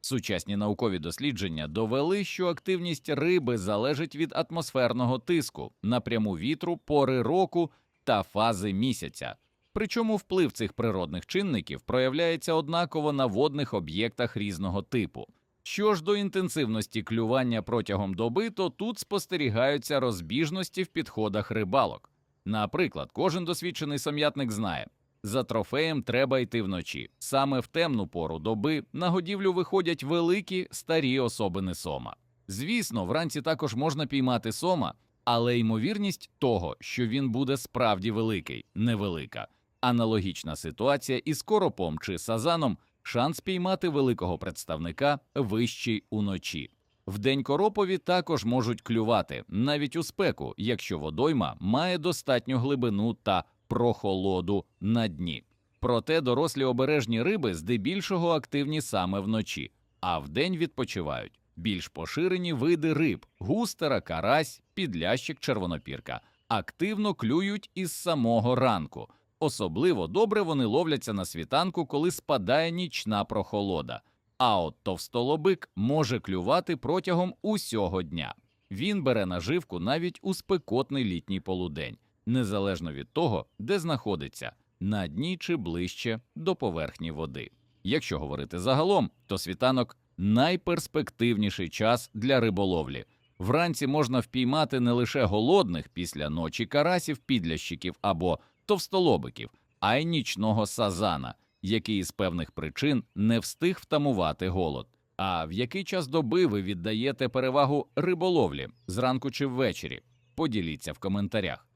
Сучасні наукові дослідження довели, що активність риби залежить від атмосферного тиску, напряму вітру, пори року та фази місяця. Причому вплив цих природних чинників проявляється однаково на водних об'єктах різного типу. Що ж до інтенсивності клювання протягом доби, то тут спостерігаються розбіжності в підходах рибалок. Наприклад, кожен досвідчений сам'ятник знає, за трофеєм треба йти вночі. Саме в темну пору доби на годівлю виходять великі старі особини сома. Звісно, вранці також можна піймати сома, але ймовірність того, що він буде справді великий, невелика. Аналогічна ситуація із коропом чи сазаном шанс піймати великого представника вищий уночі. Вдень коропові також можуть клювати навіть у спеку, якщо водойма має достатню глибину та прохолоду на дні. Проте дорослі обережні риби здебільшого активні саме вночі, а вдень відпочивають. Більш поширені види риб густера, карась, підлящик, червонопірка активно клюють із самого ранку. Особливо добре вони ловляться на світанку, коли спадає нічна прохолода. А от товстолобик може клювати протягом усього дня. Він бере наживку навіть у спекотний літній полудень, незалежно від того, де знаходиться на дні чи ближче до поверхні води. Якщо говорити загалом, то світанок найперспективніший час для риболовлі. Вранці можна впіймати не лише голодних після ночі карасів, підлящиків або товстолобиків, а й нічного сазана, який з певних причин не встиг втамувати голод. А в який час доби ви віддаєте перевагу риболовлі зранку чи ввечері? Поділіться в коментарях.